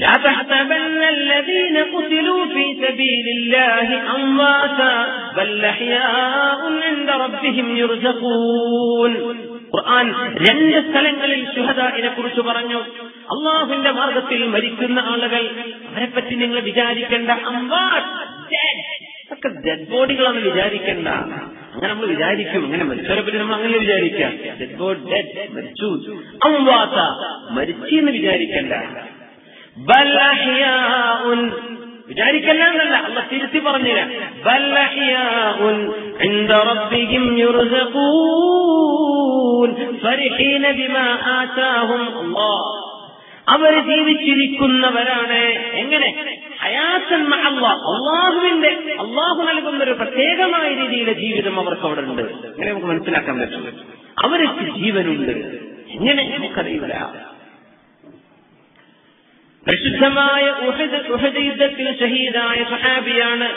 لا تحسبن الذين قتلوا في سبيل الله أمواتا بل أحياء عند ربهم يرزقون ഖുർആൻ രണ്ട് സ്ഥലങ്ങളിൽ ശുഹദാഇനെ കുറിച്ച് പറഞ്ഞു അള്ളാഹുവിന്റെ മാർഗത്തിൽ മരിക്കുന്ന ആളുകൾ അവരെ പറ്റി നിങ്ങൾ വിചാരിക്കേണ്ട അമ്പാട്ട് ഒക്കെ ഡെഡ് ബോഡികളാണ് വിചാരിക്കേണ്ട അങ്ങനെ നമ്മൾ വിചാരിക്കും അങ്ങനെ മരിച്ചവരെ പറ്റി നമ്മൾ അങ്ങനെ വിചാരിക്കാം ഡെഡ് ബോഡി ഡെഡ് മരിച്ചു അമ്പാത്ത മരിച്ചു എന്ന് വിചാരിക്കേണ്ട വിചാരിക്കല്ലാന്നല്ല അവർ ജീവിച്ചിരിക്കുന്നവരാണ് എങ്ങനെ? അള്ളാഹുവിന്റെ അള്ളാഹു നൽകുന്ന ഒരു പ്രത്യേകമായ രീതിയിലെ ജീവിതം അവർക്ക് അവിടെ ഉണ്ട് അങ്ങനെ നമുക്ക് മനസ്സിലാക്കാൻ പറ്റും? അവർക്ക് ജീവനുണ്ട്. എങ്ങനെ? നമുക്കറിയില്ല. പ്രസിദ്ധമായ ഉഹദ് യുദ്ധത്തിൽ ഷഹീദായ സഹാബിയാണ്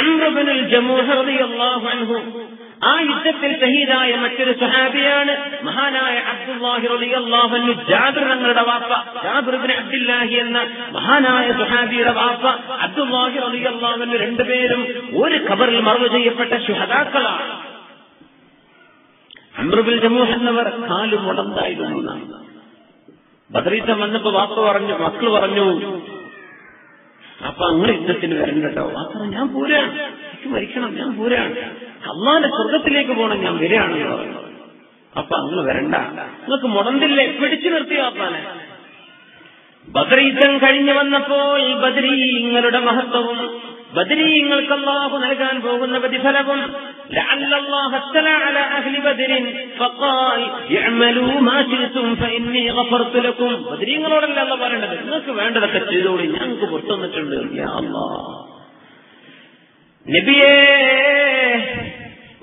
അംറബനുൽ ജമൂഹ് റളിയല്ലാഹു അൻഹു. ആ യുദ്ധത്തിൽ ഷഹീദായ മറ്റൊരു സഹാബിയാണ് മഹാനായ അബ്ദുല്ലാഹി റളിയല്ലാഹു ജാബിർ വാപ്പ. ജാബിർ ഇബ്നു അബ്ദുല്ലാഹി എന്ന മഹാനായ സഹാബിയുടെ വാപ്പ. അബ്ദുല്ലാഹി റളിയല്ലാഹു അൻഹു രണ്ടുപേരും ഒരു ഖബറിൽ മറവ് ചെയ്യപ്പെട്ട ശുഹദാക്കളാണ്. അംറബുൽ ജമൂഹ് എന്നവർ കാൽ മുടന്തായിരുന്നു എന്നാണ്. ബദറീത്തം വന്നപ്പോ വാപ്പ പറഞ്ഞു മക്കൾ പറഞ്ഞു അപ്പൊ അങ്ങനെ യുദ്ധത്തിന് വരണ്ടോ വാപ്പ ഞാൻ പോരാണ്. എനിക്ക് മരിക്കണം ഞാൻ പോരാണ്. അള്ളാന്റെ സ്വർഗത്തിലേക്ക് പോകണം ഞാൻ പറഞ്ഞു. അപ്പൊ അങ്ങ് വരണ്ട. നിങ്ങൾക്ക് മുടന്തില്ലേ? പിടിച്ചു നിർത്തി വാപ്പാനെ. ബദ്രീസം കഴിഞ്ഞു വന്നപ്പോൾ ബദരീങ്ങളുടെ മഹത്വവും ബദരീങ്ങൾക്ക് അള്ളാഹു നൽകാൻ പോകുന്ന പ്രതിഫലവും لعل الله اطلع على أهل بدر فقال اعملوا ما شئتم فإني غفرت لكم ബദരീങ്ങളോടല്ല അല്ല പറയേണ്ടത് നിങ്ങൾക്ക് വേണ്ടതൊക്കെ ചെയ്തോളി ഞങ്ങൾക്ക് പുറത്തു വന്നിട്ടുണ്ട് യാ അല്ലാഹ് നബിയേ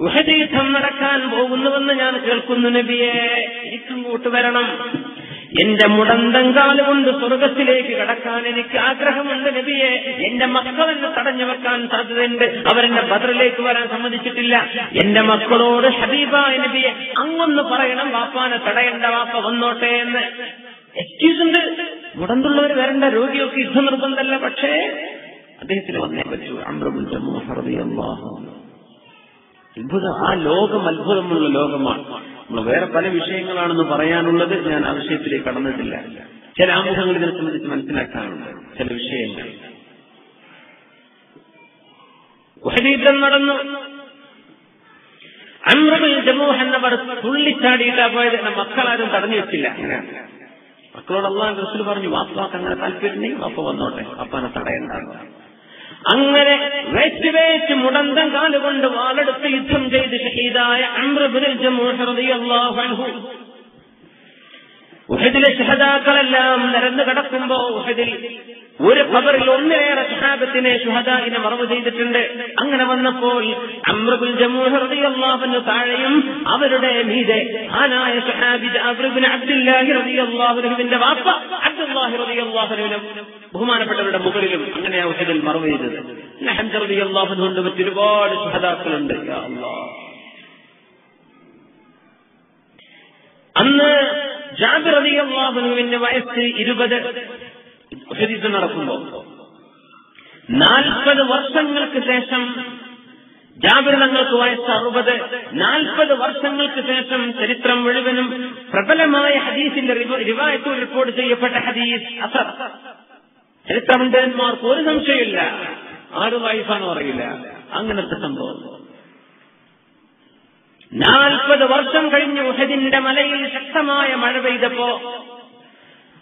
ഉഹദ് യുദ്ധം നടക്കാൻ പോകുന്നുവെന്ന് ഞാൻ കേൾക്കുന്നു നബിയെ എനിക്കും കൂട്ട് വരണം എന്റെ മുടന്തങ്കാൽ കൊണ്ട് സ്വർഗത്തിലേക്ക് കടക്കാൻ എനിക്ക് ആഗ്രഹമുണ്ട് നബിയെ. എന്റെ മക്കളെന്നെ തടഞ്ഞു വെക്കാൻ സാധ്യതയുണ്ട്. അവരെന്നെ ബദറിലേക്ക് വരാൻ സമ്മതിച്ചിട്ടില്ല. എന്റെ മക്കളോട് ഹബീബായ നബിയെ അങ്ങൊന്ന് പറയണം വാപ്പാനെ തടയേണ്ട വാപ്പ വന്നോട്ടെ എന്ന്. എക്സ്ക്യൂസ് ഉണ്ട്. മുടന്തുള്ളവർ വരേണ്ട രോഗിയൊക്കെ യുദ്ധ നിർബന്ധമല്ല പക്ഷേ അദ്ദേഹത്തിന് വന്നേ പറ്റൂ. അമ്രബുൽ അൻഹു. അത്ഭുതം. ആ ലോകം അത്ഭുതമുള്ള ലോകമാണ്. നമ്മൾ വേറെ പല വിഷയങ്ങളാണെന്ന് പറയാനുള്ളത് ഞാൻ ആ വിഷയത്തിലേക്ക് കടന്നിട്ടില്ല. ചില ആമുഖങ്ങൾ ഇതിനെ സംബന്ധിച്ച് മനസ്സിലാക്കാനുണ്ട് ചില വിഷയങ്ങൾ. ഉഹദീദം നടന്നു. അമ്രബിൽ ജമൂഹ് എന്നവർ തുള്ളിച്ചാടിയിട്ടാ പോയത്. മക്കളാരും തടഞ്ഞു വെച്ചില്ല. മക്കളോട് അള്ളാഹ് റസൂൽ പറഞ്ഞു വാപ്പാക്ക് അങ്ങനെ അപ്പൊ വന്നോട്ടെ. വാപ്പാനെ തടയണ്ടാകുക അങ്ങനെ വെച്ച് വെച്ച് മുടന്തം കാലുകൊണ്ട് വാളെടുത്ത് യുദ്ധം ചെയ്ത് ഷഹീദായ അമ്രബുൽ അൻഹു. ഉഹദിലെ ഷഹദാക്കളെല്ലാം നിരന്നു കിടക്കുമ്പോ ഉഹദിൽ ഒരു ഖബറിൽ ഒന്നിലേറെ സഹാബത്തിനെ ഷുഹദാഹിനെ മറവ് ചെയ്തിട്ടുണ്ട്. അങ്ങനെ വന്നപ്പോൾ അമ്രബുൽ ജമൂഹറിയാഹുവിന് താഴെയും അവരുടെ മീതെ ആനായ ഷഹാബി അബ്ദുല്ലാഹി അബ്ദുല്ലാഹി റളിയല്ലാഹുവിന്റെ വാപ്പ അബ്ദുല്ലാഹി റളിയല്ലാഹുവിനും ബഹുമാനപ്പെട്ടവരുടെ മുകളിലും അങ്ങനെ ഔഷധൻ മറവ് ചെയ്തത് ഹംസ റളിയല്ലാഹുവിനുണ്ട് മറ്റൊരുപാട് സഹതാക്കളുണ്ട് അന്ന് ജാബിർ അള്ളാഹുവിന്റെ വയസ്സ് ഇരുപത് യുദ്ധം നടക്കുമ്പോ നാൽപ്പത് വർഷങ്ങൾക്ക് ശേഷം ജാബിർ തങ്ങൾക്ക് വയസ്സ് അറുപത് നാൽപ്പത് വർഷങ്ങൾക്ക് ശേഷം ചരിത്രം മുഴുവനും പ്രബലമായ ഹദീസിന്റെ റിവായത്തിൽ റിപ്പോർട്ട് ചെയ്യപ്പെട്ട ഹദീസ് അസർ. ചരിത്രപണ്ഡിതന്മാർക്ക് ഒരു സംശയമില്ല ആട് വൈഫാണ് പറയില്ല. അങ്ങനത്തെ സംഭവം. നാൽപ്പത് വർഷം കഴിഞ്ഞ് ഉഹദിന്റെ മലയിൽ ശക്തമായ മഴ പെയ്തപ്പോ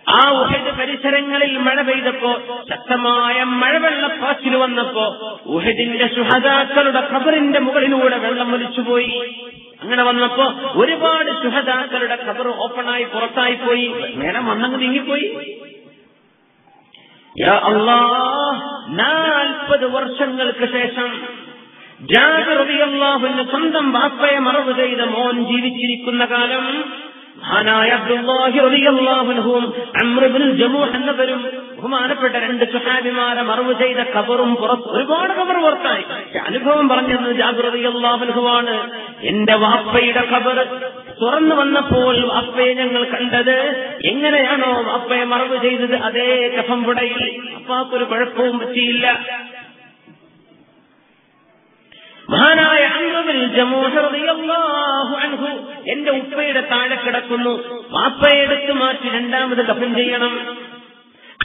ആ ഉഹദ് പരിസരങ്ങളിൽ മഴ പെയ്തപ്പോ ശക്തമായ മഴവെള്ളപ്പാച്ചിൽ വന്നപ്പോ ഉഹദിന്റെ സുഹദാക്കളുടെ ഖബറിന്റെ മുകളിലൂടെ വെള്ളം ഒലിച്ചുപോയി. അങ്ങനെ വന്നപ്പോ ഒരുപാട് സുഹദാക്കളുടെ ഖബർ ഓപ്പണായി പുറത്തായി പോയി. നേരം വന്നങ്ങ് നീങ്ങിപ്പോയി. നാൽപ്പത് വർഷങ്ങൾക്ക് ശേഷം ജാഗ്രതയല്ലാഹുവിന് സ്വന്തം വാപ്പയെ മറവ് ചെയ്ത മോൻ ജീവിച്ചിരിക്കുന്ന കാലം മഹാനായ അബ്ദുല്ലാഹി റബിയല്ലാഹുനഹും അമ്രബിൻ ജമു എന്നവരും ബഹുമാനപ്പെട്ട രണ്ട് സുഹാബിമാരെ മറവ് ചെയ്ത കബറും പുറത്ത് ഒരുപാട് കബർ പുറത്തായി. അനുഭവം പറഞ്ഞത് ജാഗ്രതയല്ലാഹുനുമാണ് എന്റെ വാപ്പയുടെ ഖബർ തുറന്നു വന്നപ്പോൾ അപ്പയെ ഞങ്ങൾ കണ്ടത് എങ്ങനെയാണോ അപ്പയെ മറവ് ചെയ്തത് അതേ കഫം പുടയിൽ. അപ്പാക്കൊരു കുഴപ്പവും പറ്റിയില്ല. മഹാനായ അംഗമിൽ അൻഹു എന്റെ ഉപ്പയുടെ താഴെ കിടക്കുന്നു. വാപ്പയെടുത്ത് മാറ്റി രണ്ടാമത് കഫം ചെയ്യണം.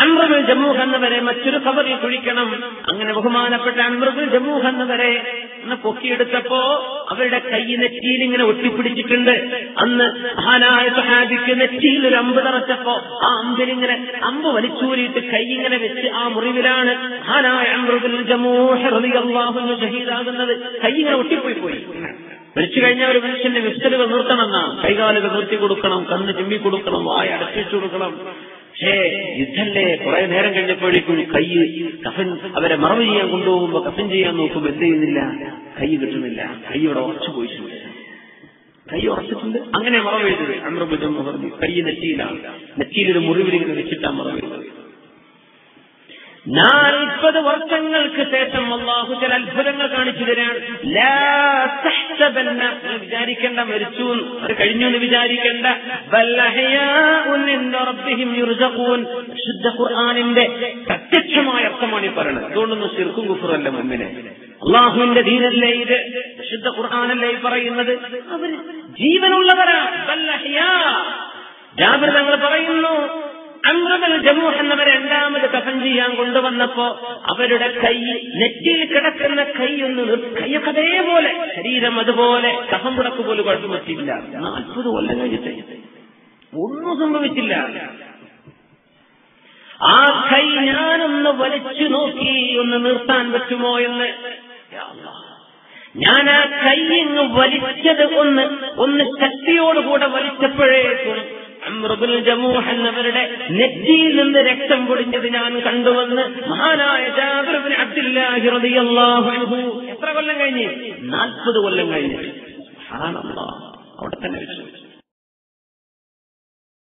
അമ്രബിൽ ജമ്മൂഹ് എന്നവരെ മറ്റൊരു കവറിൽ കുഴിക്കണം. അങ്ങനെ ബഹുമാനപ്പെട്ട അമ്രബിൽ ജമ്മൂഹ് എന്നവരെ ഒന്ന് പൊക്കിയെടുത്തപ്പോ അവരുടെ കൈ നെറ്റിയിൽ ഇങ്ങനെ ഒട്ടിപ്പിടിച്ചിട്ടുണ്ട്. അന്ന് മഹാനായ സഹാബിക്ക് നെറ്റിയിൽ ഒരു അമ്പ് നിറച്ചപ്പോ ആ അമ്പിലിങ്ങനെ അമ്പ് വലിച്ചൂരിയിട്ട് കൈ ഇങ്ങനെ വെച്ച് ആ മുറിവിലാണ് മഹാനായ റളിയല്ലാഹു ഷഹീദാകുന്നത്. കൈ ഇങ്ങനെ ഒട്ടിപ്പോയി പോയി. മരിച്ചു കഴിഞ്ഞാൽ ഒരു മനുഷ്യന്റെ വിസ്തലുകൾ എന്നാണ്. കൈകാലുകൾ നിർത്തി കൊടുക്കണം കണ്ണ് ചിമ്മി കൊടുക്കണം വായ അടച്ചു കൊടുക്കണം. പക്ഷേ യുദ്ധല്ലേ കുറെ നേരം കഴിഞ്ഞപ്പോഴേക്കും കൈ കഫൻ അവരെ മറവ് ചെയ്യാൻ കൊണ്ടുപോകുമ്പോ കഫൻ ചെയ്യാൻ നോക്കുമ്പോ എന്ത് ചെയ്യുന്നില്ല? കൈ കിട്ടുന്നില്ല. കൈ ഇവിടെ ഉറച്ചു പോയിട്ടുണ്ട്. കൈ ഉറച്ചിട്ടുണ്ട്. അങ്ങനെ മറവ് ചെയ്തത്. അമ്രബുജം കൈ നെറ്റിയിലാണ്. നെറ്റിയിലൊരു മുറിവിലിങ്ങനെ വെച്ചിട്ടാണ് മറവ് ചെയ്തത്. നാൽപ്പത് വർഷങ്ങൾക്ക് ശേഷം അള്ളാഹു ചില അത്ഭുതങ്ങൾ കാണിച്ചു തരാണ് നിങ്ങൾ വിചാരിക്കേണ്ട മരിച്ചു അത് കഴിഞ്ഞു എന്ന് വിചാരിക്കേണ്ട. ശുദ്ധ ഖുർആനിന്റെ പ്രത്യക്ഷമായ അർത്ഥമാണ് ഈ പറയുന്നത്. അതുകൊണ്ടൊന്നും ശിർക്കും കുഫറല്ല മുമ്പിനെ അള്ളാഹുവിന്റെ ദീനല്ലേ ഇത്? ശുദ്ധ ഖുർആാനല്ലേ പറയുന്നത്? അവർ ജീവനുള്ളവരാ. ജാബിർ തങ്ങൾ പറയുന്നു അമ്രബൽ ജമൂഹ് എന്നവരെ രണ്ടാമത് കഫൻ ചെയ്യാൻ കൊണ്ടുവന്നപ്പോ അവരുടെ കൈ നെറ്റിയിൽ കിടക്കുന്ന കൈ ഒന്ന് കൈയൊക്കെ അതേപോലെ ശരീരം അതുപോലെ കഫം കിടക്കു പോലും കുഴപ്പം പറ്റിയില്ല. നാൽപ്പത് കൊല്ലം കഴിഞ്ഞിട്ട്. ഒന്നും സംഭവിച്ചില്ല. ആ കൈ ഞാനൊന്ന് വലിച്ചു നോക്കി ഒന്ന് നിർത്താൻ പറ്റുമോ എന്ന്. ഞാൻ ആ കൈ ഇങ്ങ് വലിച്ചത് ഒന്ന് ഒന്ന് ശക്തിയോടുകൂടെ വലിച്ചപ്പോഴേക്കും അമ്രുബുൽ ജമൂഹ് എന്നവരുടെ നെറ്റിയിൽ നിന്ന് രക്തം പൊടിഞ്ഞത് ഞാൻ കണ്ടുവന്ന് മഹാനായ ജാബിർബിൻ റളിയല്ലാഹു അൻഹു എത്ര കൊല്ലം കഴിഞ്ഞ്? നാൽപ്പത് കൊല്ലം കഴിഞ്ഞ്. സുബ്ഹാനല്ലാഹ് അവിടെ തന്നെ വെച്ചു.